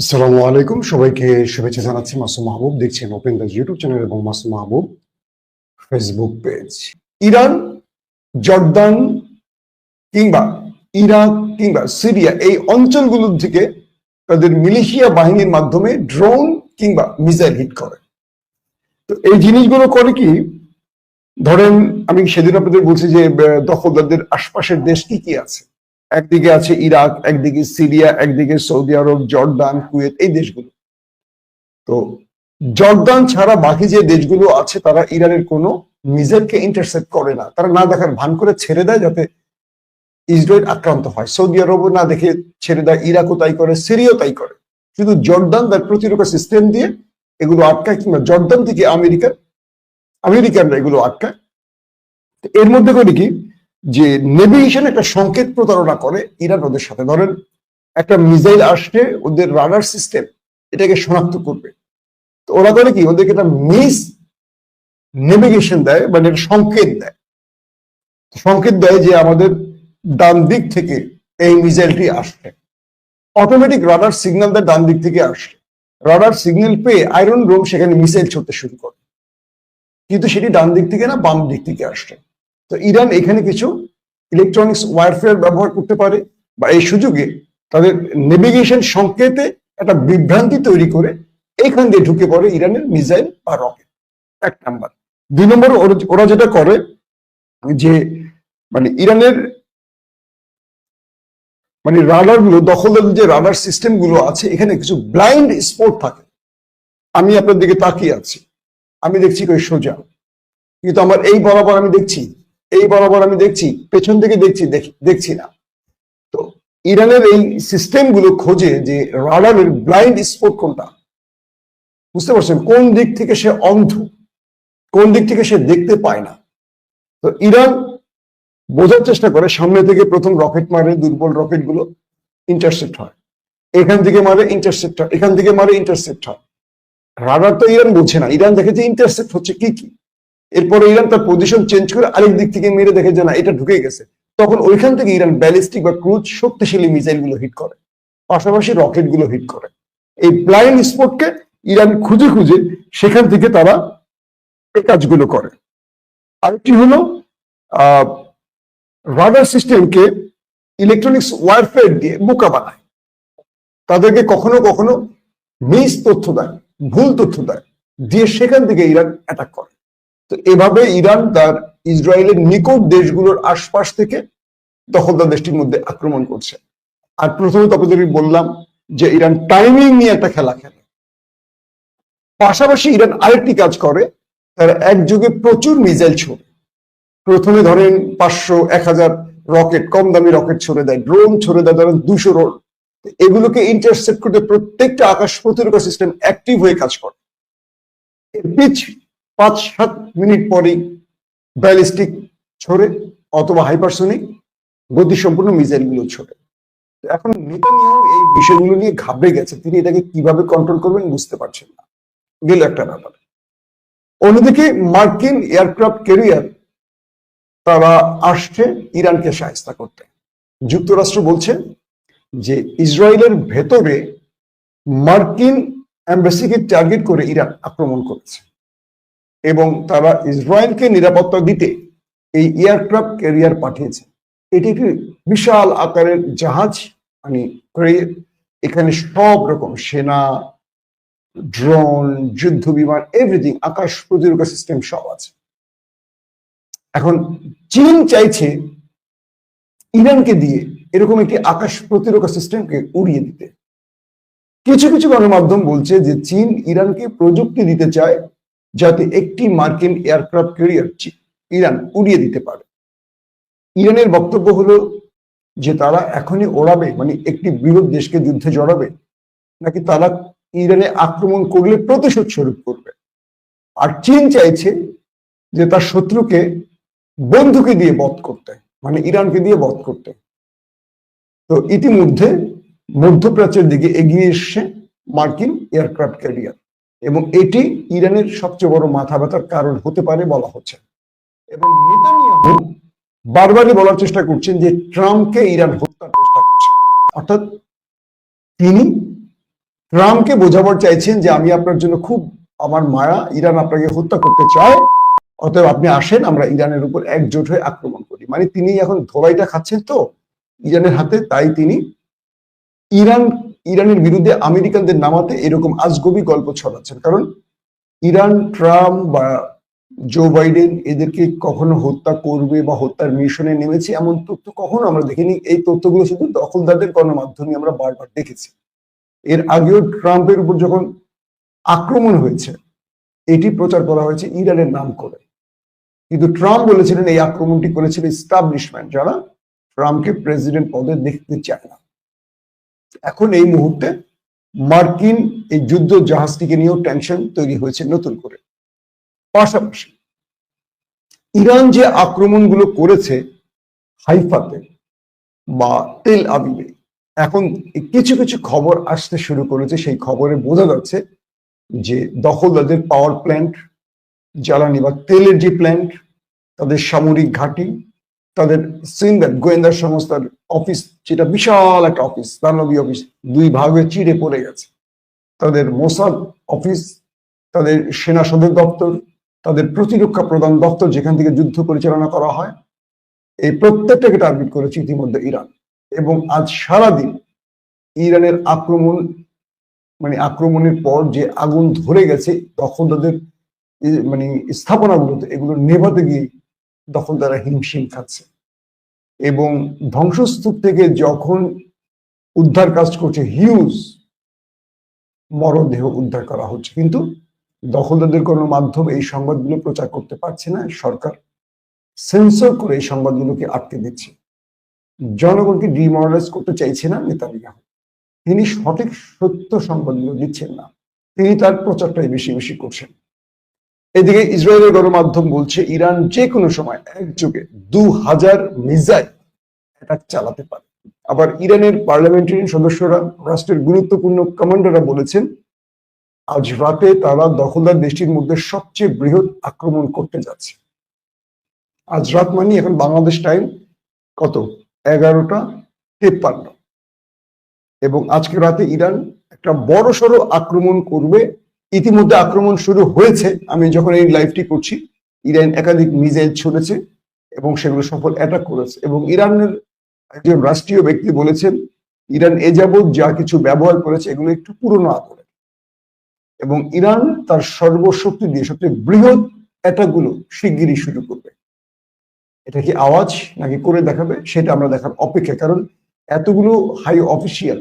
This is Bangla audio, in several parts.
আসসালামু আলাইকুম। সবাইকে শুভেচ্ছা জানাচ্ছি মাসুম মাহবুব। দেখছেন ওপেন দ্য ইউটিউব চ্যানেল এবং Masum Mahbub Facebook page Iran, Jordan কিংবা ইরাক কিংবা সিরিয়া এই অঞ্চলগুলোর থেকে তাদের মিলিশিয়া বাহিনীর মাধ্যমে ড্রোন কিংবা মিসাইল হিট করে। তো এই জিনিসগুলো করে কি? ধরেন আমি সেদিন আপনাদের বলছি যে দখলদারদের আশপাশের দেশ কি কি আছে? একদিকে আছে ইরাক, একদিকে সিরিয়া, একদিকে সৌদি আরব, জর্দান, কুয়েত, এই দেশগুলো। তো জর্দান ছাড়া বাকি যে দেশগুলো আছে, তারা ইরানের কোনো মিসাইলকে ইন্টারসেপ্ট করে না। তারা না দেখার ভান করে ছেড়ে দেয় যাতে ইসরায়েল আক্রান্ত হয়। সৌদি আরবও না দেখে ছেড়ে দেয়, ইরাকও তাই করে, সিরিয়াও তাই করে। শুধু জর্দান তার প্রতিরক্ষা সিস্টেম দিয়ে এগুলো আটকায় কিংবা জর্দান থেকে আমেরিকার, আমেরিকানরা এগুলো আটকায়। এর মধ্যে করে কি যে নেভিগেশন একটা সংকেত প্রতারণা করে, ইরান ওদের সাথে। ধরেন, একটা মিসাইল আসছে ওদের রাডার সিস্টেম এটাকে শনাক্ত করবে। তো ওরা করে কি? ওদেরকে একটা মিস নেভিগেশন দেয় মানে সংকেত দেয়। সংকেত দেয় যে আমাদের ডান দিক থেকে এই মিসাইলটি আসছে। অটোমেটিক রাডার সিগন্যাল দেয় ডান দিক থেকে আসছে। রাডার সিগন্যাল পেয়ে আয়রন রোম সেখানে মিসাইল ছুটতে শুরু করে। কিন্তু সেটি ডান দিক থেকে না, বাম দিক থেকে আসছে। তো ইরান এখানে কিছু ইলেকট্রনিক্স ওয়ারফেয়ার ব্যবহার করতে পারে বা এই সুযোগে তাদের নেভিগেশন সংকেতে একটা বিভ্রান্তি তৈরি করে এখান দিয়ে ঢুকে পড়ে ইরানের মিসাইল বা রকেট এক নাম্বার দুই নম্বর ওরা- যেটা করে, যে মানে ইরানের মানে রাডারগুলো দখলদার যে রাডার সিস্টেমগুলো আছে, এখানে কিছু ব্লাইন্ড স্পট থাকে। আমি আপনার দিকে তাকিয়ে আছি। আমি দেখছি কই সোজা। কিন্তু আমার এই বরাবর আমি দেখছি এই বরাবর আমি দেখছি, পেছন থেকে দেখছি, দেখি, দেখছি না। তো ইরানের এই সিস্টেমগুলো খোঁজে যে রাডারের ব্লাইন্ড স্পট কোনটা, বুঝতে পারছেন? কোন দিক থেকে সে অন্ধ, কোন দিক থেকে সে দেখতে পায় না। তো ইরান বোঝার চেষ্টা করে, সামনে থেকে প্রথম রকেট মারে, দুর্বল রকেটগুলো ইন্টারসেপ্ট হয়। এখান থেকে মারে ইন্টারসেপ্ট হয়। এখান থেকে মারে ইন্টারসেপ্ট হয়। রাডার তো ইরান বোঝে না। ইরান দেখে যে ইন্টারসেপ্ট হচ্ছে কি কি? এরপরে ইরান তার পজিশন চেঞ্জ করে আরেক দিক থেকে মেরে দেখে যে না, এটা ঢুকে গেছে। তখন ওইখান থেকে ইরান ব্যালিস্টিক বা ক্রুজ শক্তিশালী মিসাইলগুলো হিট করে। পাশাপাশি রকেটগুলো হিট করে। এই ব্লাইন্ড স্পটকে ইরান খুঁজে খুঁজে সেখান থেকে তারা এই কাজগুলো করে। আরেকটি হলো রাডার সিস্টেমকে ইলেকট্রনিক্স ওয়ারফেয়ার দিয়ে বোকা বানায়। তাদেরকে কখনো কখনো মিস তথ্য দেয়, ভুল তথ্য দেয়, দিয়ে সেখান থেকে ইরান অ্যাটাক করে। তো এভাবে ইরান তার ইসরায়েলের নিকট দেশগুলোর আশপাশ থেকে দখলদার দেশটির মধ্যে আক্রমণ করছে। আর প্রথমে আপনাদের বললাম যে ইরান টাইমিং নিয়ে একটা খেলা খেলে। পাশাপাশি ইরান আরেকটি কাজ করে, তারা একযোগে প্রচুর মিসাইল ছোড়ে। প্রথমে ধরেন পাঁচশো, এক হাজার রকেট কম দামি রকেট ছড়ে দেয়, ড্রোন ছড়ে দেয় ধরেন দুশো রোড এগুলোকে ইন্টারসেপ্ট করতে প্রত্যেকটা আকাশ প্রতিরক্ষা সিস্টেম অ্যাক্টিভ হয়ে কাজ করে। পিছ পাঁচ সাত মিনিট পরেই ব্যালিস্টিক ছড়ে অথবা হাইপারসোনিক গতিসম্পন্ন মিসাইলগুলো ছড়ে এখন নেতানিয়াহু এই বিষয়গুলো নিয়ে ঘাবড়ে গেছে। তিনি এটাকে কীভাবে কন্ট্রোল করবেন বুঝতে পারছেন না। গেল একটা ব্যাপার। অন্যদিকে মার্কিন এয়ারক্রাফট ক্যারিয়ার তারা আসছে ইরানকে সাহায্য করতে। যুক্তরাষ্ট্র বলছে যে ইসরায়েলের ভেতরে মার্কিন এম্বাসিকে টার্গেট করে ইরান আক্রমণ করেছে। এবং তারা ইসরায়েলকে নিরাপত্তা দিতে এই এয়ারক্রাফট ক্যারিয়ার পাঠিয়েছে। এটি একটি বিশাল আকারের জাহাজ মানে এখানে সব রকম সেনা, ড্রোন, যুদ্ধ বিমান এভরিথিং আকাশ প্রতিরক্ষা সিস্টেম সব আছে। এখন চীন চাইছে ইরানকে দিয়ে এরকম একটি আকাশ প্রতিরক্ষা সিস্টেমকে উড়িয়ে দিতে। কিছু কিছু গণমাধ্যম বলছে যে চীন ইরানকে প্রযুক্তি দিতে চায় যাতে একটি মার্কিন এয়ারক্রাফট ক্যারিয়ার ইরান উড়িয়ে দিতে পারে। ইরানের বক্তব্য হলো যে তারা এখনই ওড়াবে মানে একটি বৃহৎ দেশকে যুদ্ধে জড়াবে, নাকি তারা ইরানে আক্রমণ করলে প্রতিশোধ স্বরূপ করবে। আর চীন চাইছে যে তার শত্রুকে বন্ধুকে দিয়ে বধ করতে মানে ইরানকে দিয়ে বধ করতে। তো ইতিমধ্যে মধ্যপ্রাচ্যের দিকে এগিয়ে এসছে মার্কিন এয়ারক্রাফট ক্যারিয়ার। এবং এটি ইরানের সবচেয়ে বড় মাথা ব্যথার কারণ হতে পারে বলা হচ্ছে। এবং নেতানিয়াহু বারবারই বলার চেষ্টা করছেন যে ট্রাম্পকে ইরান হত্যার চেষ্টা করছে। অর্থাৎ তিনি ট্রাম্পকে বোঝাবার চাইছেন যে আমি আপনার জন্য খুব আমার মায়া, ইরান আপনাকে হত্যা করতে চায়, অতএব আপনি আসেন, আমরা ইরানের উপর একজোট হয়ে আক্রমণ করি। মানে তিনি এখন ধোলাইটা খাচ্ছেন তো, ইরানের হাতে, তাই তিনি ইরান ইরানের বিরুদ্ধে আমেরিকানদের নামাতে এরকম আজগবি গল্প ছড়াচ্ছেন। কারণ ইরান, ট্রাম্প বা জো বাইডেন এদেরকে কখনো হত্যা করবে বা হত্যার মিশনে নেমেছে এমন তথ্য কখনো আমরা দেখিনি। এই তথ্যগুলো শুধু দখলদারদের গণমাধ্যমে আমরা বারবার দেখেছি। এর আগেও ট্রাম্পের উপর যখন আক্রমণ হয়েছে, এটি প্রচার করা হয়েছে ইরানের নাম করে। কিন্তু ট্রাম্প বলেছিলেন এই আক্রমণটি করেছিল ইস্টাবলিশমেন্ট যারা ট্রাম্পকে প্রেসিডেন্ট পদে দেখতে চায় না। এখন এই মুহূর্তে মার্কিন এই যুদ্ধ জাহাজটিকে নিয়েও টেনশন তৈরি হয়েছে নতুন করে। পাশাপাশি ইরান যে আক্রমণগুলো করেছে হাইফাতে বা তেল আবিবে, এখন কিছু কিছু খবর আসতে শুরু করেছে। সেই খবরে বোঝা যাচ্ছে যে দখলদারদের পাওয়ার প্ল্যান্ট জ্বালানি বা তেলের যে প্ল্যান্ট তাদের সামরিক ঘাঁটি তাদের সিঙ্গার গোয়েন্দা সংস্থার অফিস, যেটা বিশাল একটা অফিস, দানবী অফিস, দুই ভাগে চিড়ে পড়ে গেছে। তাদের মোসাদ অফিস, তাদের সেনা সদর দপ্তর, তাদের প্রতিরক্ষা প্রধান দপ্তর যেখান থেকে যুদ্ধ পরিচালনা করা হয়, এই প্রত্যেকটাকে টার্গেট করেছে ইতিমধ্যে ইরান। এবং আজ সারাদিন ইরানের আক্রমণ মানে আক্রমণের পর যে আগুন ধরে গেছে, তখন তাদের মানে স্থাপনাগুলোতে এগুলো নেভাতে গিয়ে দখলদাররা হিমশিম খাচ্ছে। এবং ধ্বংসস্তূপ থেকে যখন উদ্ধার কাজ করছে, হিউজ মরদেহ উদ্ধার করা হচ্ছে। কিন্তু দখলদারদের কোনো মাধ্যম এই সংবাদগুলো প্রচার করতে পারছে না। সরকার সেন্সর করে এই সংবাদগুলোকে আটকে দিচ্ছে। জনগণকে ডিমোরালাইজ করতে চাইছে না নেতানিয়াহু। তিনি সঠিক সত্য সংবাদগুলো দিচ্ছেন না। তিনি তার প্রচারটাই বেশি বেশি করছেন। এদিকে ইসরায়েলের গণমাধ্যম বলছে, ইরান যে কোনো সময় একযোগে দু হাজার মিসাইল অ্যাটাক চালাতে পারে। আবার ইরানের পার্লামেন্টারি সদস্যরা, রাষ্ট্রের গুরুত্বপূর্ণ কমান্ডাররা বলেছেন, আজ রাতে তারা দখলদার দেশটির মধ্যে সবচেয়ে বৃহৎ আক্রমণ করতে যাচ্ছে। আজ রাত মানে এখন বাংলাদেশ টাইম কত? এগারোটা তেপ্পান্ন। এবং আজকে রাতে ইরান একটা বড় সড়ো আক্রমণ করবে ইতিমধ্যে আক্রমণ শুরু হয়েছে। আমি যখন এই লাইভটি করছি, ইরান একাধিক মিসাইল ছুড়েছে এবং সেগুলো সফল অ্যাটাক করেছে এবং ইরানের একজন রাষ্ট্রীয় ব্যক্তি বলেছেন, ইরান এ যাবৎ যা কিছু ব্যবহার করেছে, এগুলো একটু পুরনো আদরে। এবং ইরান তার সর্বশক্তি দিয়ে সবচেয়ে বৃহৎ অ্যাটাকগুলো শিগগিরই শুরু করবে। এটা কি আওয়াজ নাকি করে দেখাবে, সেটা আমরা দেখার অপেক্ষা কারণ এতগুলো হাই অফিসিয়াল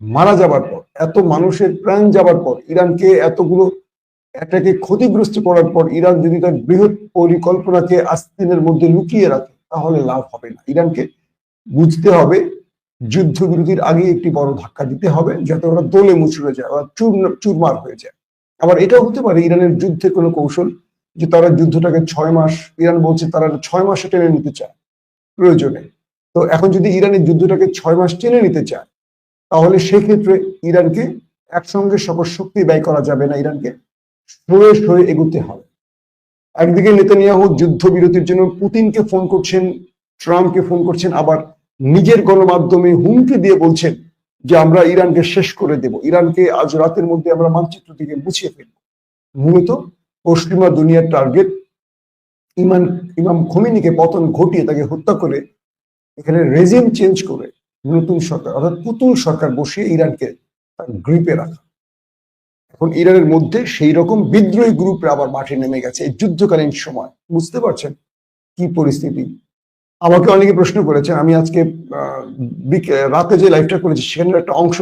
মারা যাবার পর, এত মানুষের প্রাণ যাবার পর, ইরানকে এতগুলো এটাকে ক্ষতিগ্রস্ত করার পর, ইরান যদি তার বৃহৎ পরিকল্পনাকে আস্তিনের মধ্যে লুকিয়ে রাখে, তাহলে লাভ হবে না। ইরানকে বুঝতে হবে, যুদ্ধবিরতির আগে একটি বড় ধাক্কা দিতে হবে, যাতে ওরা দোলে মুচড়ে যায়, ওরা চুর, চুরমার হয়ে যায়। আবার এটাও হতে পারে, ইরানের যুদ্ধে কোনো কৌশল যে তারা যুদ্ধটাকে ছয় মাস, ইরান বলছে তারা ছয় মাসে টেনে নিতে চায়, প্রয়োজনে। তো এখন যদি ইরানের যুদ্ধটাকে ছয় মাস টেনে নিতে চায় তাহলে সেক্ষেত্রে ইরানকে একসঙ্গে সকল শক্তি ব্যয় করা যাবে না ইরানকে। সরে সরে এগুতে হবে। একদিকে নেতানিয়াহু যুদ্ধবিরতির জন্য পুতিনকে ফোন করছেন, ট্রাম্পকে ফোন করছেন, আবার নিজের গণমাধ্যমে হুমকি দিয়ে বলছেন যে আমরা ইরানকে শেষ করে দেব। ইরানকে আজ রাতের মধ্যে আমরা মানচিত্র থেকে মুছিয়ে ফেলব। মূলত পশ্চিমা দুনিয়ার টার্গেট ইমান, ইমাম খমিনিকে পতন ঘটিয়ে তাকে হত্যা করে, এখানে রেজিম চেঞ্জ করে নতুন সরকার, অর্থাৎ পুতুল সরকার বসিয়ে ইরানকে তার গ্রিপে রাখা। এখন ইরানের মধ্যে সেই রকম বিদ্রোহী গ্রুপে আবার মাঠে নেমে গেছে এই যুদ্ধকালীন সময়। বুঝতে পারছেন কি পরিস্থিতি? আমাকে অনেকে প্রশ্ন করেছেন আমি আজকে রাতে যে লাইভটা করেছি সেখানের একটা অংশ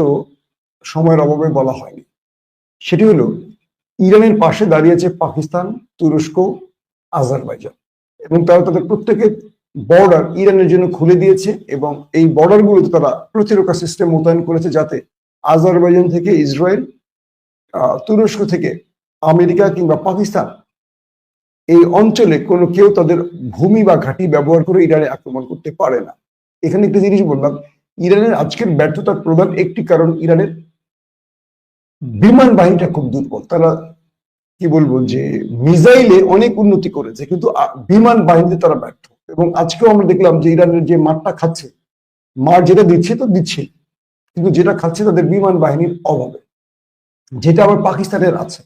সময়ের অভাবে বলা হয়নি। সেটি হলো, ইরানের পাশে দাঁড়িয়েছে পাকিস্তান, তুরস্ক, আজারবাইজান এবং তারা তাদের প্রত্যেকের বর্ডার ইরানের জন্য খুলে দিয়েছে এবং এই বর্ডার গুলোতে তারা প্রতিরক্ষা সিস্টেম মোতায়েন করেছে যাতে আজারবাইজান থেকে ইসরায়েল তুরস্ক থেকে আমেরিকা কিংবা পাকিস্তান এই অঞ্চলে কোনো কেউ তাদের ভূমি বা ঘাঁটি ব্যবহার করে ইরানে আক্রমণ করতে পারে না। এখানে একটা জিনিস বললাম, ইরানের আজকের ব্যর্থতার প্রধান একটি কারণ ইরানের বিমান বাহিনীটা খুব দুর্বল। তারা কি বলব যে, মিসাইলে অনেক উন্নতি করেছে, কিন্তু বিমান বাহিনীতে তারা ব্যর্থ। এবং আজকেও আমরা দেখলাম যে ইরানের যে মাঠটা খাচ্ছে মার যেটা দিচ্ছে তো দিচ্ছে, কিন্তু যেটা খাচ্ছে তাদের বিমান বাহিনীর অভাবে। যেটা আবার পাকিস্তানের আছে।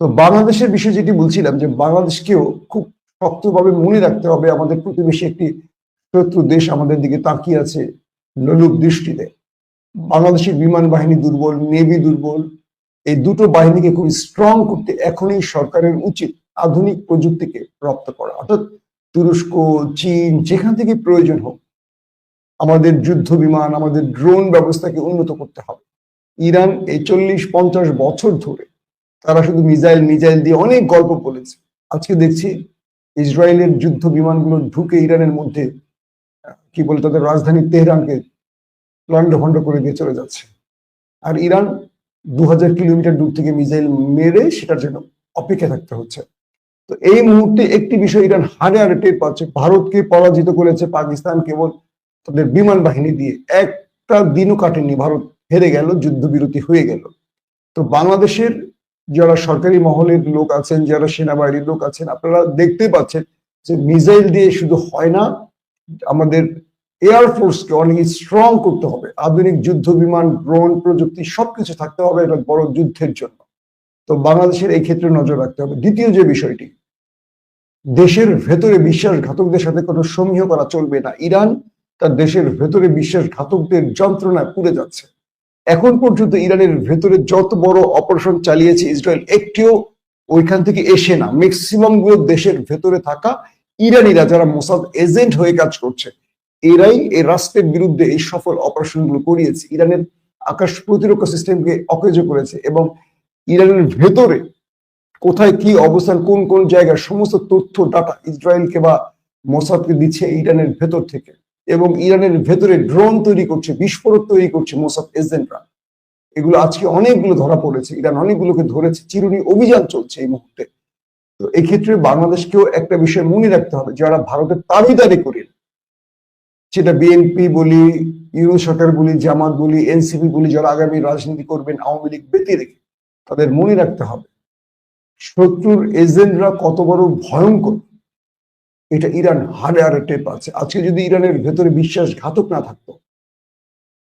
তো বাংলাদেশের বিষয়ে যেটি বলছিলাম যে বাংলাদেশকেও খুব শক্তভাবে মনে রাখতে হবে আমাদের প্রতিবেশী একটি শত্রু দেশ আমাদের দিকে তাকিয়ে আছে লোলুপ দৃষ্টিতে। বাংলাদেশের বিমান বাহিনী দুর্বল, নেভি দুর্বল, এই দুটো বাহিনীকে খুব স্ট্রং করতে এখনই সরকারের উচিত আধুনিক প্রযুক্তিকে রপ্ত করা। অর্থাৎ তুরস্ক, চীন, যেখান থেকে প্রয়োজন হোক, আমাদের যুদ্ধ বিমান, আমাদের ড্রোন ব্যবস্থাকে উন্নত করতে হবে। ইরান এই চল্লিশ, পঞ্চাশ বছর ধরে তারা শুধু মিজাইল মিজাইল দিয়ে অনেক গল্প বলেছে। আজকে দেখছি ইসরায়েলের যুদ্ধ বিমানগুলো ঢুকে ইরানের মধ্যে, কি বলে তাদের রাজধানী তেহরানকে লন্ডভন্ড করে দিয়ে চলে যাচ্ছে। আর ইরান দু হাজার কিলোমিটার দূর থেকে মিসাইল মেরে সেটার জন্য অপেক্ষা থাকতে হচ্ছে। তো এই মুহূর্তে একটি বিষয় ইরান হারে হারে টের পাচ্ছে, ভারতকে পরাজিত করেছে পাকিস্তান কেবল তাদের বিমান বাহিনী দিয়ে। একটা দিনও কাটেনি, ভারত হেরে গেল, যুদ্ধবিরতি হয়ে গেল। তো বাংলাদেশের যারা সরকারি মহলের লোক আছেন, যারা সেনাবাহিনীর লোক আছেন, আপনারা দেখতে পাচ্ছেন যে মিসাইল দিয়ে শুধু হয় না, আমাদের এয়ার ফোর্সকে অনেক স্ট্রং করতে হবে। আধুনিক যুদ্ধ বিমান, ড্রোন প্রযুক্তি সবকিছু থাকতে হবে, এটা বড় যুদ্ধের জন্য। তো বাংলাদেশের এই ক্ষেত্রে নজর রাখতে হবে। দ্বিতীয় যে বিষয়টি, দেশের ভেতরে বিশ্বাসঘাতকদের সাথে কোনো সমীহ করা চলবে না। ইরান তার দেশের ভেতরে বিশ্বাসঘাতকদের যন্ত্রণায় পুড়ে যাচ্ছে। এখন পর্যন্ত ইরানের ভেতরে যত বড় অপারেশন চালিয়েছে ইসরায়েল, একটিও ওইখান থেকে এসে না। ম্যাক্সিমামগুলো দেশের ভেতরে থাকা ইরানিরা যারা মোসাদ এজেন্ট হয়ে কাজ করছে, এরাই এই রাষ্ট্রের বিরুদ্ধে এই সফল অপারেশনগুলো করিয়েছে। ইরানের আকাশ প্রতিরক্ষা সিস্টেমকে অকেজ করেছে এবং ইরানের ভেতরে কোথায় কি অবস্থান, কোন কোন জায়গায় সমস্ত তথ্য ডাটা ইসরায়েলকে বা মোসাদকে দিচ্ছে ইরানের ভেতর থেকে। এবং ইরানের ভেতরে ড্রোন তৈরি করছে, বিস্ফোরক তৈরি করছে মোসাদ এজেন্টরা। এগুলো আজকে অনেকগুলো ধরা পড়েছে, ইরান অনেকগুলোকে ধরেছে, চিরুনি অভিযান চলছে এই মুহূর্তে। তো এক্ষেত্রে বাংলাদেশকেও একটা বিষয় মনে রাখতে হবে, যারা ভারতের দাবিদারি করেন সেটা বিএনপি বলি ইউরো সরকার বলি, জামাত বলি এনসিপি বলি, যারা আগামী রাজনীতি করবেন, আওয়ামী লীগ ব্যতি রেখে। তাদের মনে রাখতে হবে। শত্রুর এজেন্টরা কত বড় ভয়ঙ্কর। এটা ইরান হারে হারে টের আছে আজকে যদি ইরানের ভেতরে বিশ্বাসঘাতক না থাকতো,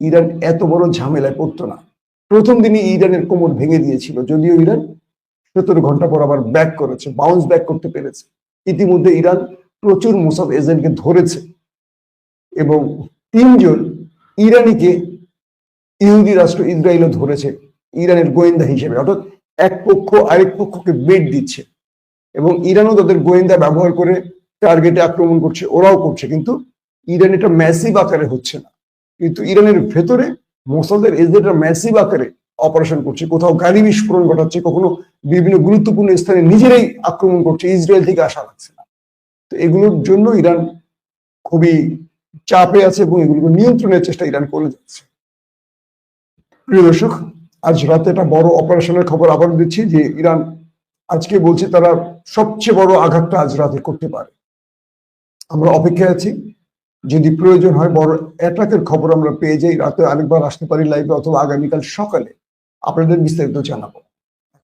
ইরান এত বড় ঝামেলায় পড়তো না। প্রথম দিনই ইরানের কোমর ভেঙে দিয়েছিল। যদিও ইরান সতেরো ঘণ্টা পর আবার ব্যাক করেছে বাউন্স ব্যাক করতে পেরেছে। ইতিমধ্যে ইরান প্রচুর মোসাদ এজেন্টকে ধরেছে এবং তিনজন ইরানিকে ইহুদি রাষ্ট্র ইসরায়েলও ধরেছে। ইরানের গোয়েন্দা হিসেবে, অর্থাৎ এক পক্ষ আরেক পক্ষকে বেড দিচ্ছে। এবং ইরানও তাদের গোয়েন্দা ব্যবহার করে টার্গেটে আক্রমণ করছে, ওরাও করছে, কিন্তু ইরান এটা ম্যাসিভ আকারে হচ্ছে না। কিন্তু ইরানের ভেতরে মোসাদের এজেন্টরা ম্যাসিভ আকারে অপারেশন করছে, কোথাও গাড়ি বিস্ফোরণ ঘটাচ্ছে, কখনো বিভিন্ন গুরুত্বপূর্ণ স্থানে নিজেরাই আক্রমণ করছে, ইসরায়েল থেকে আসা লাগছে না। তো এগুলোর জন্য ইরান খুবই চাপে আছে এবং এগুলোকে নিয়ন্ত্রণের চেষ্টা ইরান করে যাচ্ছে। প্রিয় দর্শক আজ রাতে একটা বড় অপারেশনের খবর আবার দিচ্ছি যে ইরান আজকে বলছে তারা সবচেয়ে বড় আঘাতটা আজ রাতে করতে পারে। আমরা অপেক্ষায় আছি। যদি প্রয়োজন হয় বড় অ্যাটাকের খবর আমরা পেয়ে যাই। রাতে আরেকবার আসতে পারি লাইভে অথবা আগামীকাল সকালে। আপনাদের বিস্তারিত জানাব।